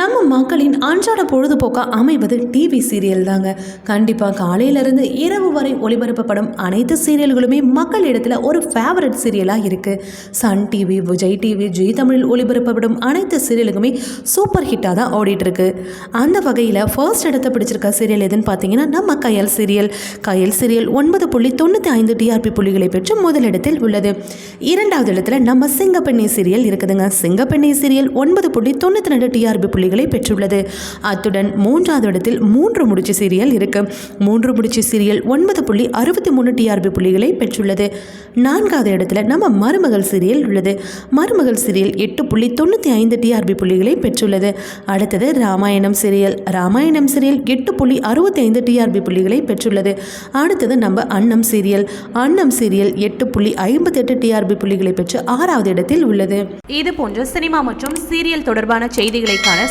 நம்ம மக்களின் அன்றாட பொழுதுபோக்காக அமைவது டிவி சீரியல் தாங்க. கண்டிப்பாக காலையிலேருந்து இரவு வரை ஒளிபரப்பப்படும் அனைத்து சீரியல்களுமே மக்கள் இடத்துல ஒரு ஃபேவரட் சீரியலாக இருக்குது Sun TV Vijay TV Zee தமிழில் ஒளிபரப்பப்படும் அனைத்து சீரியலுக்குமே சூப்பர் ஹிட்டாக தான் ஓடிட்டுருக்கு. அந்த வகையில் ஃபர்ஸ்ட் இடத்தை பிடிச்சிருக்க சீரியல் எதுன்னு பார்த்தீங்கன்னா நம்ம கயல் சீரியல் கயல் சீரியல் ஒன்பது புள்ளி தொண்ணூற்றி ஐந்து டிஆர்பி புள்ளிகளை பெற்று முதலிடத்தில் உள்ளது. இரண்டாவது இடத்துல நம்ம சிங்கப்பெண்ணி சீரியல் இருக்குதுங்க. சிங்கப்பெண்ணி சீரியல் ஒன்பது புள்ளி தொண்ணூற்றி ரெண்டு டிஆர்பி புள்ளி புள்ளிகளை பெற்றுள்ளது. அத்துடன் மூன்றாவது இடத்தில் மூன்று முடிச்சு சீரியல் இருக்கு. மூன்று முடிச்சு சீரியல் ஒன்பது புள்ளி அறுபத்தி மூணு டிஆர்பி புள்ளிகளை பெற்றுள்ளது. நான்காவது இடத்துல நம்ம மருமகள் சீரியல் உள்ளது. மருமகள் சீரியல் எட்டு புள்ளி தொண்ணூற்றி ஐந்து டிஆர்பி புள்ளிகளை பெற்றுள்ளது. அடுத்தது ராமாயணம் சீரியல். ராமாயணம் சீரியல் எட்டு புள்ளி அறுபத்தி ஐந்து டிஆர்பி புள்ளிகளை பெற்றுள்ளது. அடுத்தது நம்ம அன்னம் சீரியல். அன்னம் சீரியல் எட்டு புள்ளி ஐம்பத்தெட்டு டிஆர்பி புள்ளிகளை பெற்று ஆறாவது இடத்தில் உள்ளது. இது போன்ற சினிமா மற்றும் சீரியல் தொடர்பான செய்திகளைக்கான